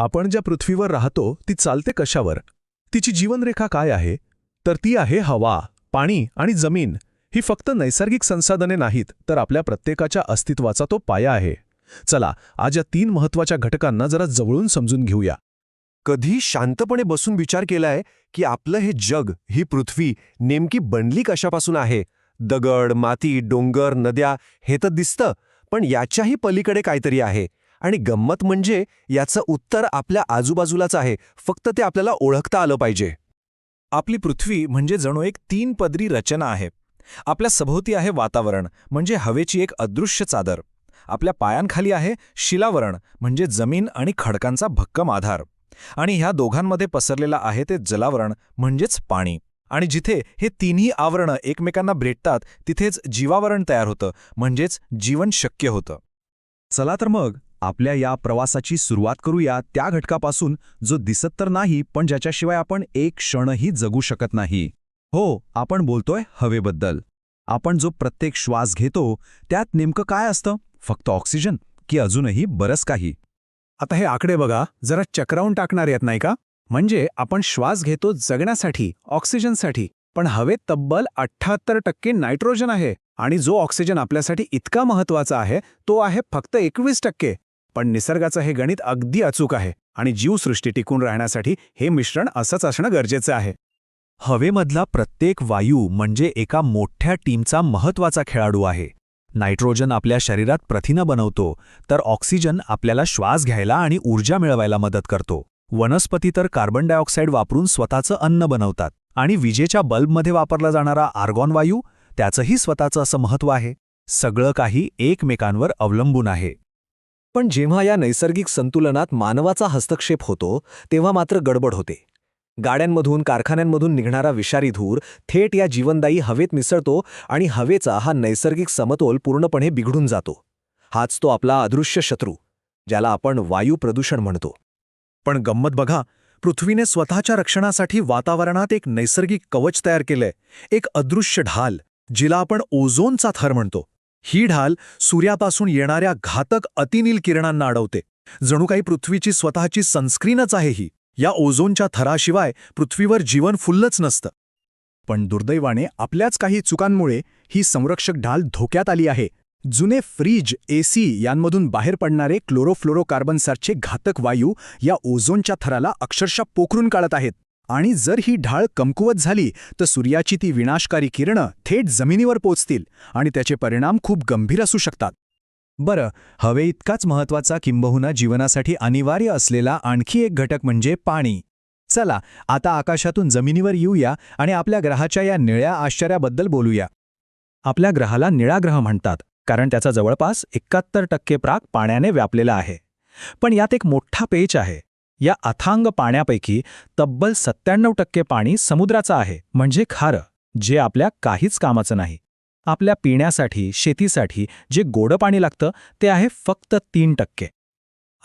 आपण ज्या पृथ्वीवर राहतो ती चालते कशावर? तिची जीवनरेखा काय आहे? तर ती आहे हवा पाणी आणि जमीन. ही फक्त नैसर्गिक संसाधने नाहीत तर आपल्या प्रत्येकाच्या अस्तित्वाचा तो पाया आहे. चला आज या तीन महत्त्वाच्या घटकांना जरा जवळून समजून घेऊया. कधी शांतपणे बसून विचार केलाय की आपलं हे जग ही पृथ्वी नेमकी बनली कशापासून आहे? दगड माती डोंगर नद्या हे तर दिसतं पण याच्याही पलीकडे काहीतरी आहे. आणि गंमत म्हणजे याचं उत्तर आपल्या आजूबाजूलाच आहे. फक्त ते आपल्याला ओळखता आलं पाहिजे. आपली पृथ्वी म्हणजे जणू एक तीन पदरी रचना आहे. आपल्या सभोवती आहे वातावरण म्हणजे हवेची एक अदृश्य चादर. आपल्या पायांखाली आहे शिलावरण म्हणजे जमीन आणि खडकांचा भक्कम आधार. आणि ह्या दोघांमध्ये पसरलेला आहे ते जलावरण म्हणजेच पाणी. आणि जिथे हे तिन्ही आवरणं एकमेकांना भेटतात तिथेच जीवावरण तयार होतं म्हणजेच जीवन शक्य होतं. चला तर मग आपल्या या प्रवासाची सुरुवात करूया त्या घटकापासून जो दिसत तर नाही पण ज्याच्याशिवाय आपण एक क्षणही जगू शकत नाही. हो आपण बोलतोय हवेबद्दल. आपण जो प्रत्येक श्वास घेतो त्यात नेमकं काय असतं? फक्त ऑक्सिजन? की अजूनही बरंच काही? आता हे आकडे बघा जरा चक्रावून टाकणार येत नाही का? म्हणजे आपण श्वास घेतो जगण्यासाठी ऑक्सिजनसाठी पण हवेत तब्बल अठ्ठाहत्तर टक्के नायट्रोजन आहे आणि जो ऑक्सिजन आपल्यासाठी इतका महत्त्वाचा आहे तो आहे फक्त एकवीस टक्के. पण निसर्गाचं हे गणित अगदी अचूक आहे आणि जीवसृष्टी टिकून राहण्यासाठी हे मिश्रण असंच असणं गरजेचं आहे. हवेमधला प्रत्येक वायू म्हणजे एका मोठ्या टीमचा महत्त्वाचा खेळाडू आहे. नायट्रोजन आपल्या शरीरात प्रथिनं बनवतो तर ऑक्सिजन आपल्याला श्वास घ्यायला आणि ऊर्जा मिळवायला मदत करतो. वनस्पती तर कार्बन डायऑक्साईड वापरून स्वतःचं अन्न बनवतात आणि विजेच्या बल्बमध्ये वापरला जाणारा आर्गॉन वायू त्याचंही स्वतःचं असं महत्त्व आहे. सगळं काही एकमेकांवर अवलंबून आहे. पण जेव्हा या नैसर्गिक संतुलनात मानवाचा हस्तक्षेप होतो तेव्हा मात्र गडबड होते. गाड्यांमधून कारखान्यांमधून निघणारा विषारी धूर थेट या जीवनदायी हवेत मिसळतो आणि हवेचा हा नैसर्गिक समतोल पूर्णपणे बिघडून जातो. हाच तो आपला अदृश्य शत्रू ज्याला आपण वायू प्रदूषण म्हणतो. पण गंमत बघा पृथ्वीने स्वतःच्या रक्षणासाठी वातावरणात एक नैसर्गिक कवच तयार केलंय एक अदृश्य ढाल जिला आपण ओझोनचा थर म्हणतो. ही ढाल सूर्यापासून येणाऱ्या घातक अतिनील किरणांना अडवते. जणू काही पृथ्वीची स्वतःची सनस्क्रीनच आहे ही. या ओझोनच्या थराशिवाय पृथ्वीवर जीवन फुल्लच नसतं. पण दुर्दैवाने आपल्याच काही चुकांमुळे ही संरक्षक ढाल धोक्यात आली आहे. जुने फ्रीज एसी यांमधून बाहेर पडणारे क्लोरोफ्लोरोकार्बनसारखे घातक वायू या ओझोनच्या थराला अक्षरशः पोखरून काढत आहेत. आणि जर ही ढाळ कमकुवत झाली तर सूर्याची ती विनाशकारी किरणं थेट जमिनीवर पोचतील आणि त्याचे परिणाम खूप गंभीर असू शकतात. बरं हवे इतकाच महत्त्वाचा किंबहुना जीवनासाठी अनिवार्य असलेला आणखी एक घटक म्हणजे पाणी. चला आता आकाशातून जमिनीवर येऊया आणि आपल्या ग्रहाच्या या निळ्या आश्चर्याबद्दल बोलूया. आपल्या ग्रहाला निळा ग्रह म्हणतात कारण त्याचा जवळपास एकाहत्तर टक्के प्राक पाण्याने व्यापलेला आहे. पण यात एक मोठा पेच आहे. या अथांग पाण्यापैकी तब्बल सत्त्याण्णव टक्के पाणी समुद्राचं आहे म्हणजे खारं जे आपल्या काहीच कामाचं नाही. आपल्या पिण्यासाठी शेतीसाठी जे गोडं पाणी लागतं ते आहे फक्त तीन टक्के.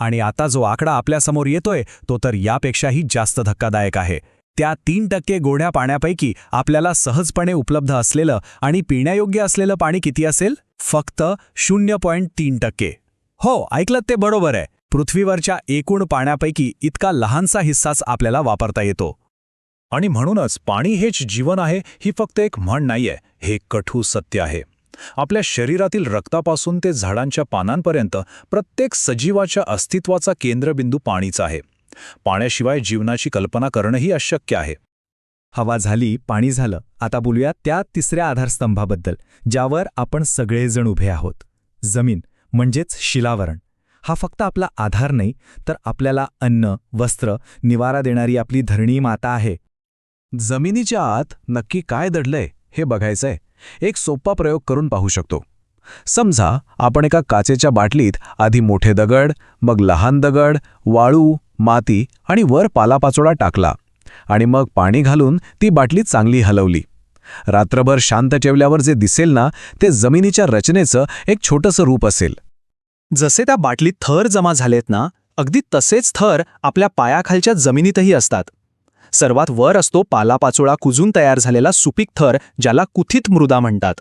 आणि आता जो आकडा आपल्यासमोर येतोय तो तर यापेक्षाही जास्त धक्कादायक आहे. त्या तीन टक्के गोड्या पाण्यापैकी आपल्याला सहजपणे उपलब्ध असलेलं आणि पिण्यायोग्य असलेलं पाणी किती असेल? फक्त शून्य पॉईंट तीन टक्के. हो ऐकलं ते बरोबर आहे. पृथ्वीवरच्या एकूण पाण्यापैकी इतका लहानसा हिस्साच आपल्याला वापरता येतो. आणि म्हणूनच पाणी हेच जीवन आहे ही फक्त एक म्हण नाहीये हे कठू सत्य आहे. आपल्या शरीरातील रक्तापासून ते झाडांच्या पानांपर्यंत प्रत्येक सजीवाच्या अस्तित्वाचा केंद्रबिंदू पाणीचा आहे. पाण्याशिवाय जीवनाची कल्पना करणंही अशक्य आहे. हवा झाली पाणी झालं आता बोलूया त्या तिसऱ्या आधारस्तंभाबद्दल ज्यावर आपण सगळेजण उभे आहोत. जमीन म्हणजेच शिलावरण. हा फक्त आपला आधार नाही तर आपल्याला अन्न वस्त्र निवारा देणारी आपली धरणी माता आहे. जमिनीच्या आत नक्की काय दडलंय हे बघायचंय. एक सोपा प्रयोग करून पाहू शकतो. समजा आपण एका काचेच्या बाटलीत आधी मोठे दगड मग लहान दगड वाळू माती आणि वर पालापाचोळा टाकला आणि मग पाणी घालून ती बाटली चांगली हलवली. रात्रभर शांत ठेवल्यावर जे दिसेल ना ते जमिनीच्या रचनेचं एक छोटंसं रूप असेल. जसे त्या बाटलीत थर जमा झालेत ना अगदी तसेच थर आपल्या पायाखालच्या जमिनीतही असतात. सर्वात वर असतो पालापाचोळा कुजून तयार झालेला सुपीक थर ज्याला कुथित मृदा म्हणतात.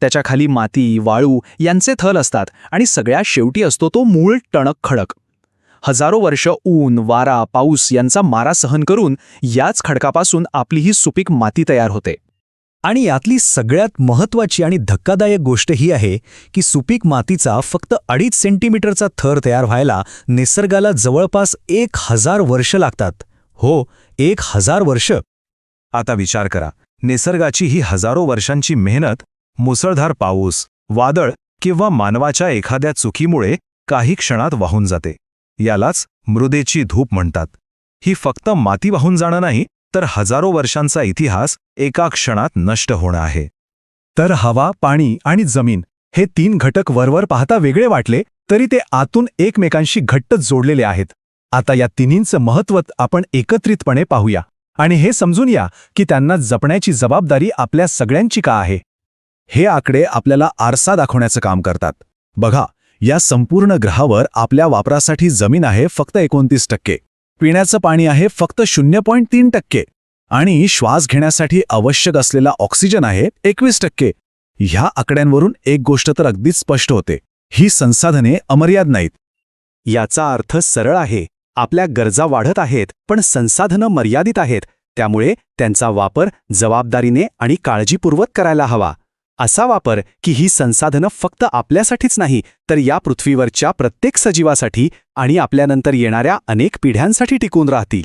त्याच्याखाली माती वाळू यांचे थर असतात आणि सगळ्यात शेवटी असतो तो मूळ टणक खडक. हजारो वर्ष ऊन वारा पाऊस यांचा मारा सहन करून याच खडकापासून आपली ही सुपीक माती तयार होते. आणि यातली सगळ्यात महत्वाची आणि धक्कादायक गोष्ट ही आहे की सुपीक मातीचा फक्त अडीच सेंटीमीटरचा थर तयार व्हायला निसर्गाला जवळपास एक हजार वर्ष लागतात. हो एक हजार वर्ष. आता विचार करा निसर्गाची ही हजारो वर्षांची मेहनत मुसळधार पाऊस वादळ किंवा मानवाच्या एखाद्या चुकीमुळे काही क्षणात वाहून जाते. यालाच मृदेची धूप म्हणतात. ही फक्त माती वाहून जाणं नाही तर हजारो वर्षांचा इतिहास एका क्षणात नष्ट होणं आहे. तर हवा पाणी आणि जमीन हे तीन घटक वरवर पाहता वेगळे वाटले तरी ते आतून एकमेकांशी घट्ट जोडलेले आहेत. आता या तिन्हींचं महत्त्व आपण एकत्रितपणे पाहूया. आणि हे समजून या की त्यांना जपण्याची जबाबदारी आपल्या सगळ्यांची का आहे? हे आकडे आपल्याला आरसा दाखवण्याचं काम करतात. बघा या संपूर्ण ग्रहावर आपल्या वापरासाठी जमीन आहे फक्त एकोणतीस टक्के. पिण्याचं पाणी आहे फक्त शून्य पॉईंट तीन टक्के. आणि श्वास घेण्यासाठी आवश्यक असलेला ऑक्सिजन आहे एकवीस टक्के. ह्या आकड्यांवरून एक गोष्ट तर अगदीच स्पष्ट होते. ही संसाधने अमर्याद नाहीत. याचा अर्थ सरळ आहे. आपल्या गरजा वाढत आहेत पण संसाधनं मर्यादित आहेत. त्यामुळे त्यांचा वापर जबाबदारीने आणि काळजीपूर्वक करायला हवा. असा वापर की ही संसाधनं फक्त आपल्यासाठीच नाही तर या पृथ्वीवरच्या प्रत्येक सजीवासाठी आणि आपल्यानंतर येणाऱ्या अनेक पिढ्यांसाठी टिकून राहतील.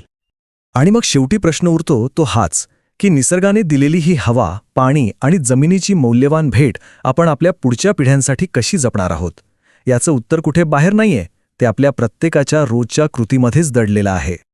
आणि मग शेवटी प्रश्न उरतो तो हाच की निसर्गाने दिलेली ही हवा पाणी आणि जमिनीची मौल्यवान भेट आपण आपल्या पुढच्या पिढ्यांसाठी कशी जपणार आहोत? याचं उत्तर कुठे बाहेर नाहीये ते आपल्या प्रत्येकाच्या रोजच्या कृतीमध्येच दडलेलं आहे.